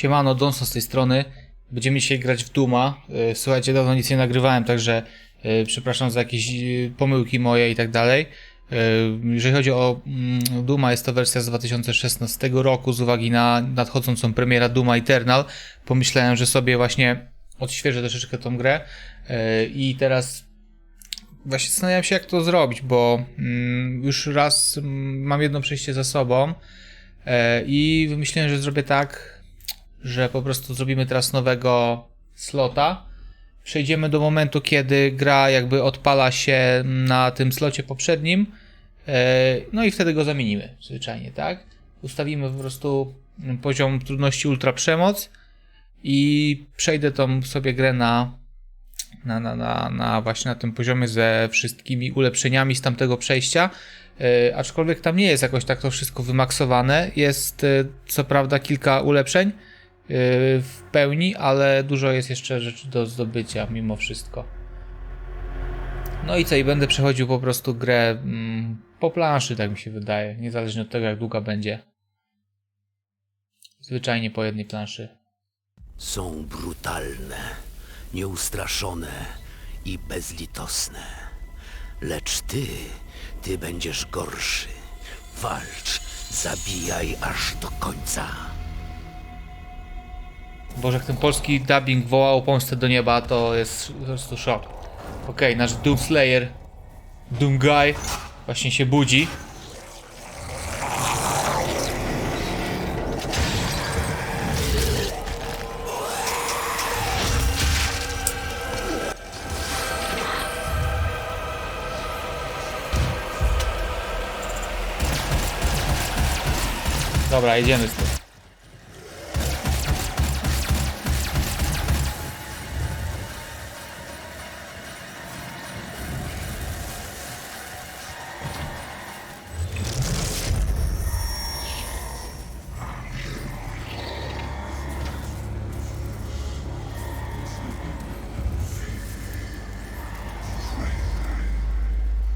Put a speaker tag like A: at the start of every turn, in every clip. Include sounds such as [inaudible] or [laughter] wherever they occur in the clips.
A: Siemano, Donson z tej strony. Będziemy dzisiaj grać w Duma. Y, Słuchajcie, dawno nic nie nagrywałem, także y, przepraszam za jakieś y, pomyłki moje i tak dalej. Jeżeli chodzi o mm, Duma, jest to wersja z 2016 roku z uwagi na nadchodzącą premierę Duma Eternal. Pomyślałem, że sobie właśnie odświeżę troszeczkę tą grę i teraz właśnie zastanawiam się jak to zrobić, bo mm, już raz mm, mam jedno przejście za sobą e, i wymyśliłem, że zrobię tak, że po prostu zrobimy teraz nowego slota. Przejdziemy do momentu, kiedy gra jakby odpala się na tym slocie poprzednim. e, No i wtedy go zamienimy, zwyczajnie, tak? Ustawimy po prostu poziom trudności ultra przemoc i przejdę tą sobie grę na na, na, na, na właśnie na tym poziomie ze wszystkimi ulepszeniami z tamtego przejścia. Yy, aczkolwiek tam nie jest jakoś tak to wszystko wymaksowane. Jest yy, co prawda kilka ulepszeń w pełni, ale dużo jest jeszcze rzeczy do zdobycia mimo wszystko. No i co, i będę przechodził po prostu grę mm, po planszy, tak mi się wydaje, niezależnie od tego jak długa będzie. Zwyczajnie po jednej planszy.
B: Są brutalne, nieustraszone i bezlitosne. Lecz ty, ty będziesz gorszy. Walcz, zabijaj aż do końca.
A: Boże, jak ten polski dubbing wołał pomstę do nieba, to jest po prostu szok. Okej, nasz Doom Slayer, Doom Guy, właśnie się budzi. Dobra, jedziemy z tym.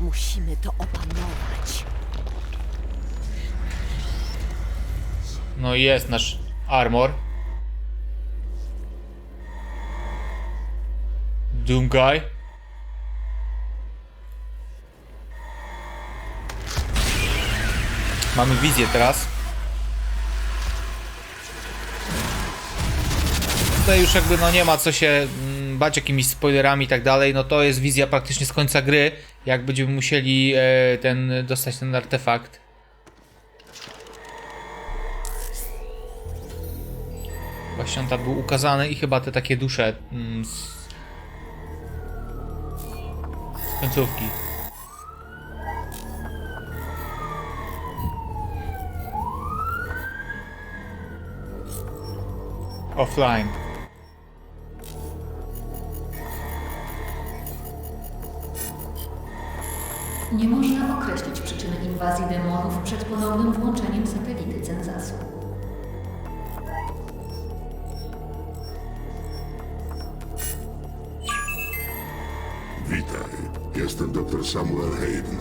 C: Musimy to opanować.
A: No i jest nasz armor. Doom Guy. Mamy wizję teraz. Tutaj już jakby no nie ma co się mm, bać jakimiś spoilerami i tak dalej, no to jest wizja praktycznie z końca gry, jak będziemy musieli e, ten dostać ten artefakt. Właśnie on tam był ukazany i chyba te takie dusze mm, z, z końcówki. Offline.
D: Nie można określić przyczyny inwazji demonów przed ponownym włączeniem satelity Cenzasu.
E: Witaj, jestem dr Samuel Hayden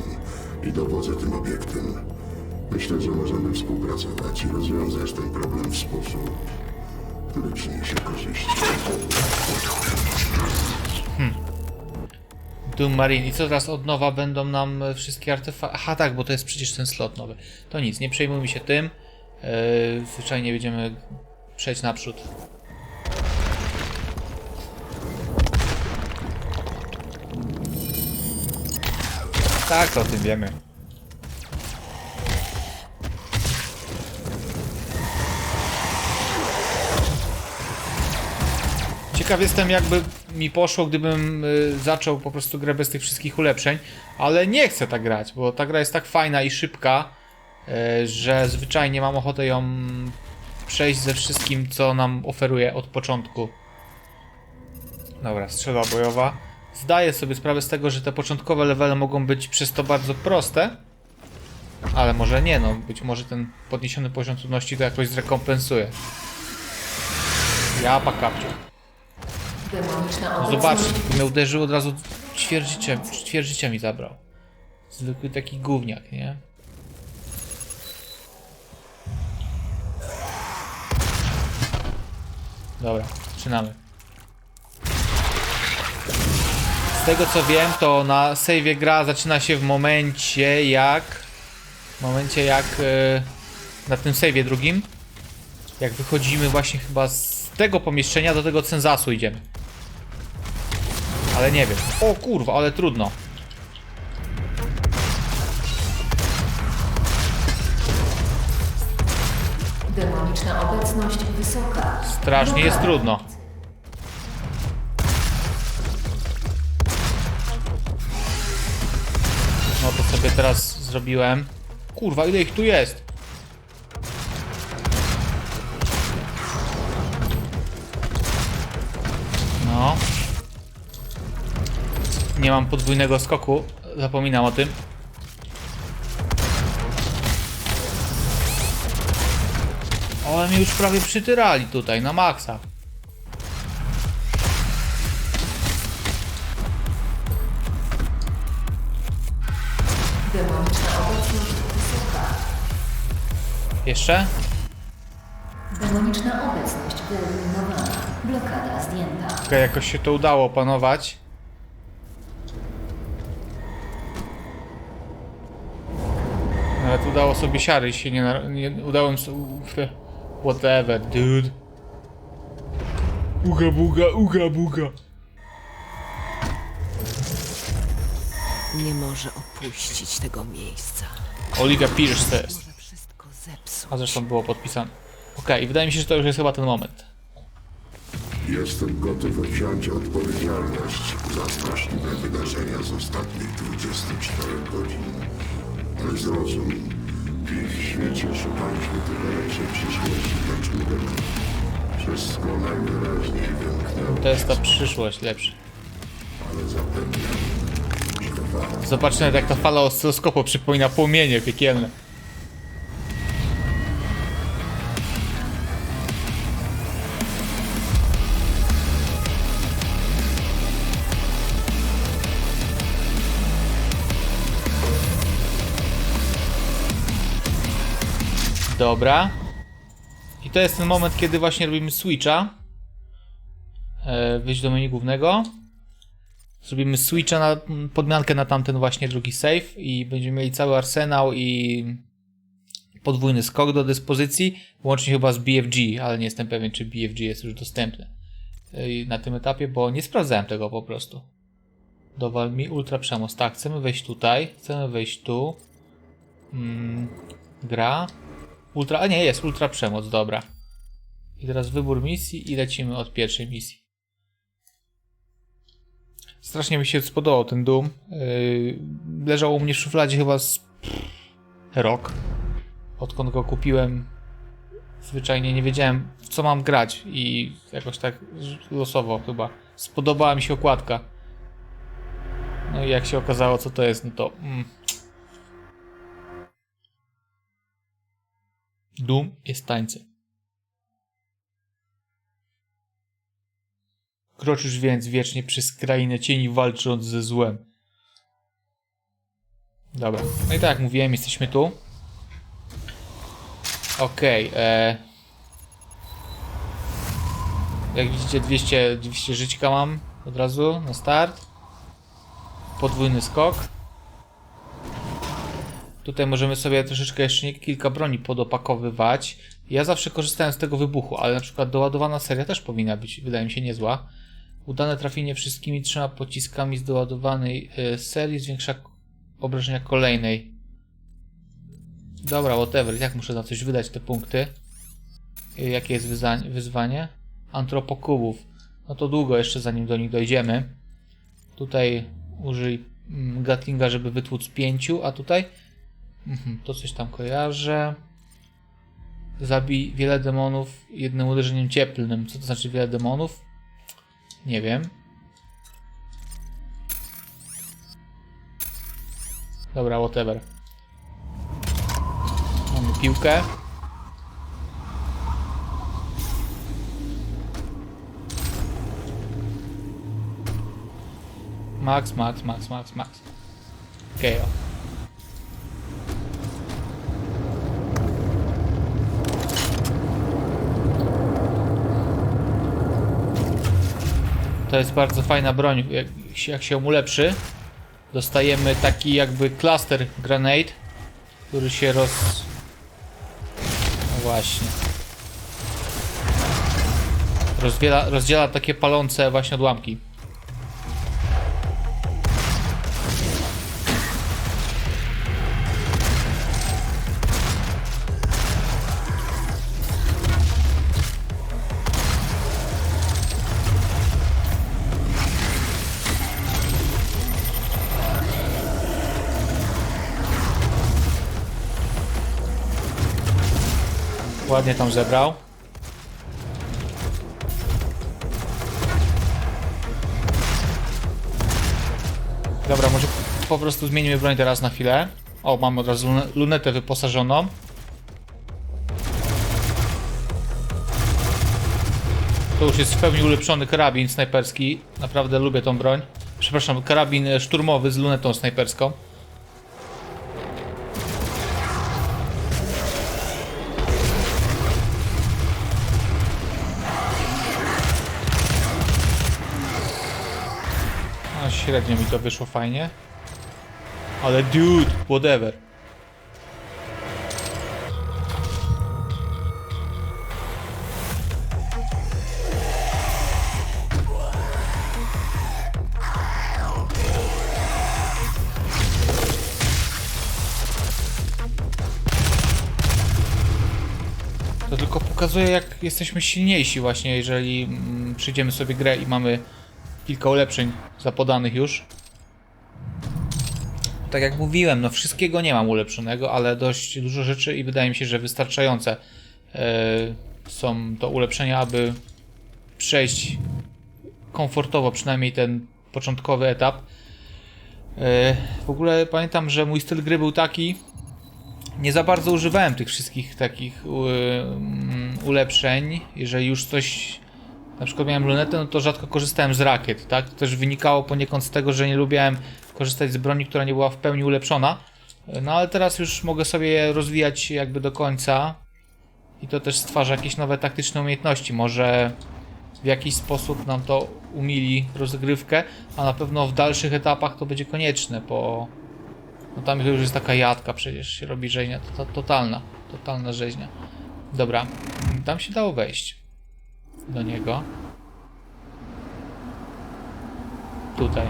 E: i dowodzę tym obiektem. Myślę, że możemy współpracować i rozwiązać ten problem w sposób, który przyniesie korzyści.
A: Doom Marine. I co teraz od nowa będą nam e, wszystkie artefakty? Aha, tak, bo to jest przecież ten slot nowy. To nic, nie przejmujmy się tym. Yy, zwyczajnie będziemy przejść naprzód. Tak, to o tym wiemy. Ciekaw jestem, jakby mi poszło, gdybym y, zaczął po prostu grę bez tych wszystkich ulepszeń, ale nie chcę tak grać, bo ta gra jest tak fajna i szybka, y, że zwyczajnie mam ochotę ją przejść ze wszystkim, co nam oferuje od początku. Dobra, strzelba bojowa. Zdaję sobie sprawę z tego, że te początkowe levele mogą być przez to bardzo proste, ale może nie, no być może ten podniesiony poziom trudności to jakoś zrekompensuje. Ja pakapciu.
D: Demoniczna
A: tylko mnie uderzył od razu ćwierć mi zabrał. Zwykły taki gówniak, nie? Dobra, zaczynamy. Z tego co wiem, to na save'ie gra zaczyna się w momencie jak... W momencie jak... e, na tym save'ie drugim. Jak wychodzimy właśnie chyba z tego pomieszczenia do tego cenzasu idziemy. Ale nie wiem. O kurwa, ale trudno.
D: Demoniczna obecność wysoka.
A: Strasznie jest trudno. No to sobie teraz zrobiłem. Kurwa, ile ich tu jest? No. Nie mam podwójnego skoku. Zapominam o tym. Ale mnie już prawie przytyrali tutaj, na maksa. Jeszcze?
D: Demoniczna obecność wyeliminowana. Blokada zdjęta.
A: Okej, jakoś się to udało opanować. Nawet udało sobie siary się nie, na- nie udało mi sobie... Whatever, dude. Uga buga, uga buga.
C: Nie może opuścić tego miejsca.
A: Olivia Pierce to jest. A zresztą było podpisane. Okej, wydaje mi się, że to już jest chyba ten moment.
E: Jestem gotów wziąć odpowiedzialność za straszliwe wydarzenia z ostatnich 24 godzin. Ale zrozum, w świecie szukaliśmy przyszłości dla człowieka. Wszystko najwyraźniej wymknęło,
A: To jest ta przyszłość lepsza.
E: ale zapewniam, że.
A: Zobaczcie nawet jak ta fala oscyloskopu przypomina płomienie piekielne. Dobra. I to jest ten moment, kiedy właśnie robimy switcha. E, wyjść do menu głównego. Zrobimy switcha na podmiankę na tamten właśnie drugi save i będziemy mieli cały arsenał i podwójny skok do dyspozycji, łącznie chyba z BFG, ale nie jestem pewien, czy BFG jest już dostępny yy, na tym etapie, bo nie sprawdzałem tego po prostu. Dowal mi ultra przemoc. Tak, chcemy wejść tutaj, chcemy wejść tu. Mm, gra. Ultra, a nie, jest ultra przemoc, dobra. I teraz wybór misji i lecimy od pierwszej misji. Strasznie mi się spodobał ten Doom. Yy, leżał u mnie w szufladzie chyba z rok. Odkąd go kupiłem, zwyczajnie nie wiedziałem w co mam grać i jakoś tak losowo chyba. Spodobała mi się okładka. No i jak się okazało co to jest, no to... Mm. Doom jest tańcem. Kroczysz więc wiecznie przez krainę cieni walcząc ze złem. Dobra. No i tak jak mówiłem, jesteśmy tu. Okej. e... Jak widzicie 200, 200 żyćka mam od razu na start. Podwójny skok. Tutaj możemy sobie troszeczkę jeszcze kilka broni podopakowywać. Ja zawsze korzystałem z tego wybuchu, ale na przykład doładowana seria też powinna być, wydaje mi się, niezła. Udane trafienie wszystkimi trzema pociskami z doładowanej y, serii zwiększa obrażenia kolejnej. Dobra, whatever. Jak muszę na coś wydać te punkty? Y, Jakie jest wyzwanie? Antropokubów. No to długo jeszcze zanim do nich dojdziemy. Tutaj użyj mm, Gatlinga, żeby wytłuc pięciu, a tutaj mhm, to coś tam kojarzę. Zabij wiele demonów jednym uderzeniem cieplnym. Co to znaczy wiele demonów? Nie wiem. Dobra, whatever. Mamy piłkę. Max, max, max, max, max. Okej. o. to jest bardzo fajna broń, jak, jak się ją ulepszy. Dostajemy taki jakby cluster grenade, który się roz... No właśnie. Rozwiela, rozdziela takie palące właśnie odłamki. Ładnie tam zebrał. Dobra, może po prostu zmienimy broń teraz na chwilę. O, mamy od razu lune- lunetę wyposażoną. To już jest w pełni ulepszony karabin snajperski. Naprawdę lubię tą broń. Przepraszam, karabin e, szturmowy z lunetą snajperską. Średnio mi to wyszło fajnie. Ale dude, whatever. To tylko pokazuje, jak jesteśmy silniejsi właśnie, jeżeli mm, przyjdziemy sobie grę i mamy kilka ulepszeń zapodanych już. Tak jak mówiłem, no wszystkiego nie mam ulepszonego, ale dość dużo rzeczy i wydaje mi się, że wystarczające e, są to ulepszenia, aby przejść komfortowo przynajmniej ten początkowy etap. E, w ogóle pamiętam, że mój styl gry był taki, nie za bardzo używałem tych wszystkich takich u, mm, ulepszeń. Jeżeli już coś na przykład miałem lunetę, no to rzadko korzystałem z rakiet, tak? To też wynikało poniekąd z tego, że nie lubiałem korzystać z broni, która nie była w pełni ulepszona. No ale teraz już mogę sobie je rozwijać jakby do końca i to też stwarza jakieś nowe taktyczne umiejętności. Może w jakiś sposób nam to umili rozgrywkę, a na pewno w dalszych etapach to będzie konieczne, bo no tam już jest taka jadka przecież się robi rzeźnia, to, to, totalna, totalna rzeźnia. Dobra, tam się dało wejść do niego. Tutaj.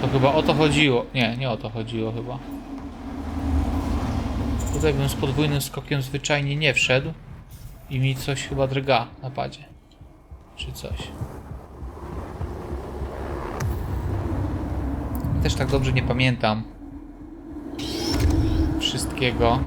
A: To chyba o to chodziło. Nie, nie o to chodziło chyba. Tutaj bym z podwójnym skokiem zwyczajnie nie wszedł. I mi coś chyba drga na padzie. Czy coś. Też tak dobrze nie pamiętam wszystkiego.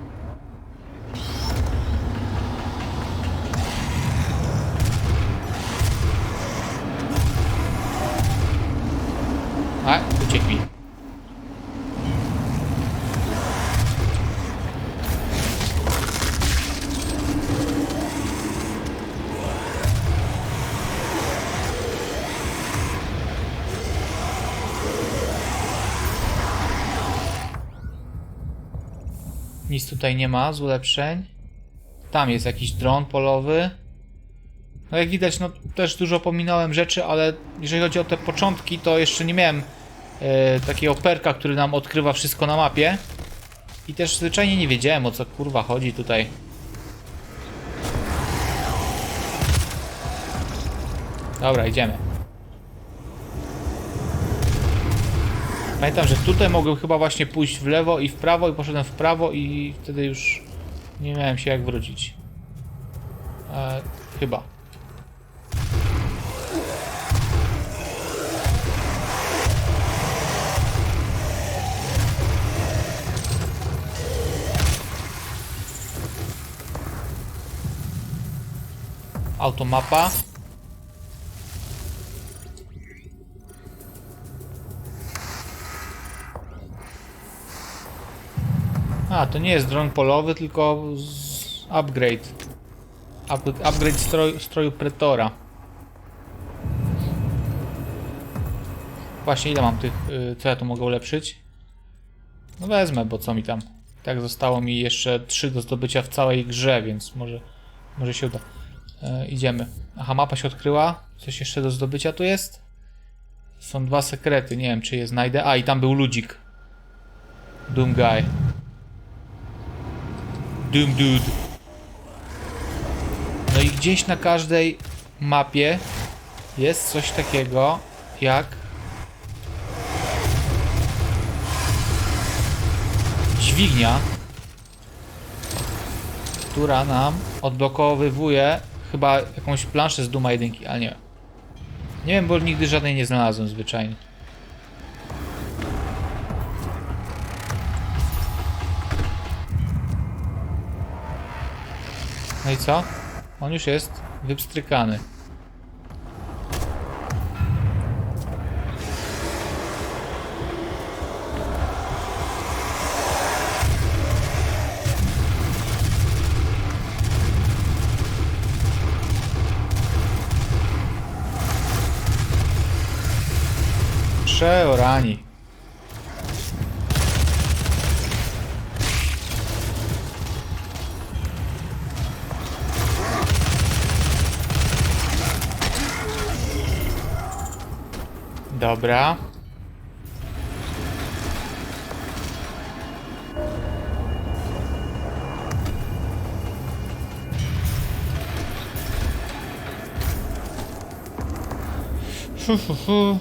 A: Nic tutaj nie ma z ulepszeń. Tam jest jakiś dron polowy. No jak widać, no też dużo pominąłem rzeczy, ale jeżeli chodzi o te początki, to jeszcze nie miałem e, takiego perka, który nam odkrywa wszystko na mapie. I też zwyczajnie nie wiedziałem o co kurwa chodzi tutaj. Dobra, idziemy. Pamiętam, że tutaj mogłem chyba właśnie pójść w lewo i w prawo i poszedłem w prawo i wtedy już nie miałem się jak wrócić. E, chyba. Automapa. To nie jest dron polowy, tylko upgrade. Up, upgrade stroj, stroju Pretora. Właśnie, ile mam tych, y, co ja tu mogę ulepszyć? No wezmę, bo co mi tam. Tak zostało mi jeszcze 3 do zdobycia w całej grze, więc może Może się uda. E, idziemy. Aha, mapa się odkryła. Coś jeszcze do zdobycia tu jest? Są dwa sekrety, nie wiem czy je znajdę. A, i tam był ludzik. Doom guy. Doom dude. No i gdzieś na każdej mapie jest coś takiego jak dźwignia, która nam odblokowywuje chyba jakąś planszę z Duma 1, ale nie. Nie wiem, bo nigdy żadnej nie znalazłem zwyczajnie. No i co? On już jest wypstrykany. Przeorani. Dobra. Fu, fu, fu.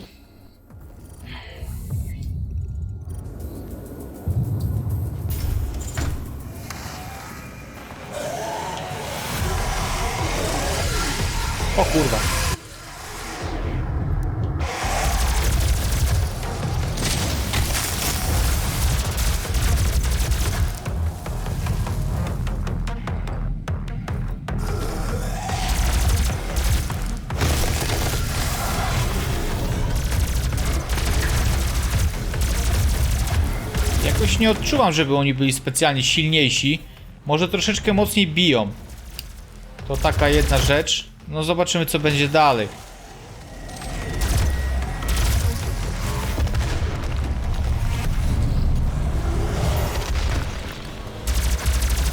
A: O kurwa. Nie odczuwam, żeby oni byli specjalnie silniejsi. Może troszeczkę mocniej biją. To taka jedna rzecz. No zobaczymy co będzie dalej.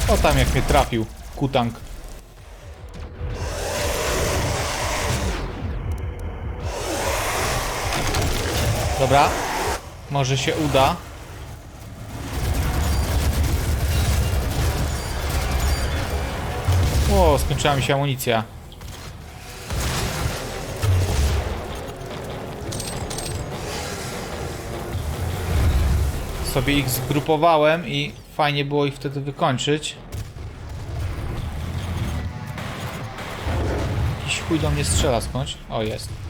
A: O tam jak mnie trafił. Kutang. Dobra. Może się uda. O, skończyła mi się amunicja. Sobie ich zgrupowałem i fajnie było ich wtedy wykończyć. Jakiś chuj do mnie strzela skądś. O, jest.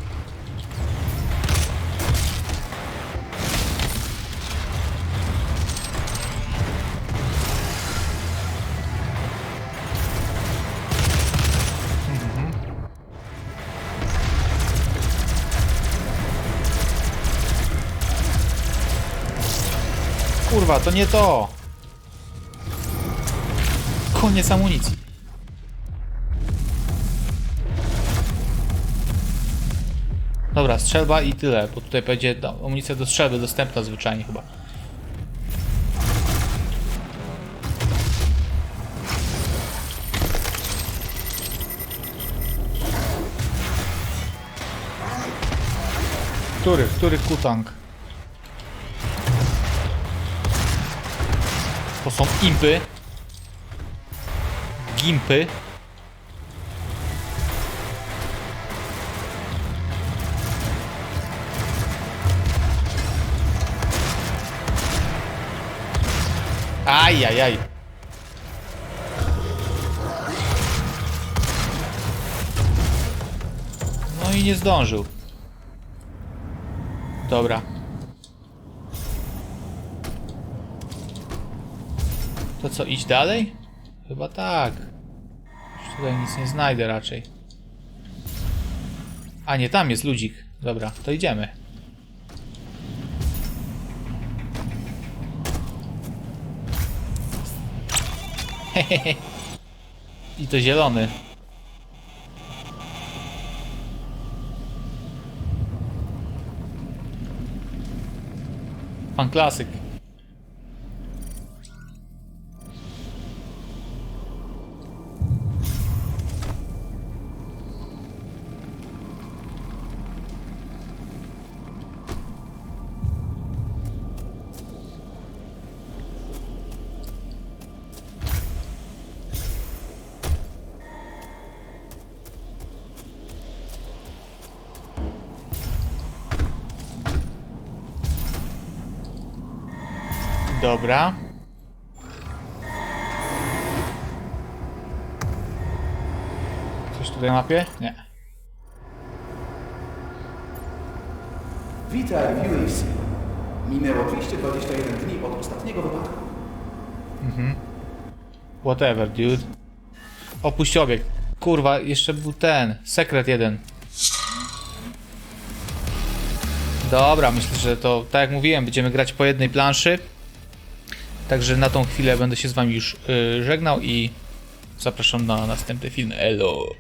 A: Kurwa, to nie to! Koniec amunicji. Dobra, strzelba i tyle, bo tutaj będzie amunicja do strzelby dostępna zwyczajnie chyba. Który, który kutang? To są impy. Gimpy. Ajajaj. No i nie zdążył. Dobra. Co, iść dalej? Chyba tak. Już tutaj nic nie znajdę raczej. A nie, tam jest ludzik. Dobra, to idziemy. [laughs] I to zielony. Pan klasyk. Dobra. Coś tutaj na mapie? Nie.
F: Witaj w UAC. Minęło 221 dni od ostatniego wypadku.
A: Whatever, dude. Opuść obiekt. Kurwa, jeszcze był ten. Sekret jeden. Dobra, myślę, że to, tak jak mówiłem, będziemy grać po jednej planszy. Także na tą chwilę będę się z wami już y, żegnał i zapraszam na następny film. Elo.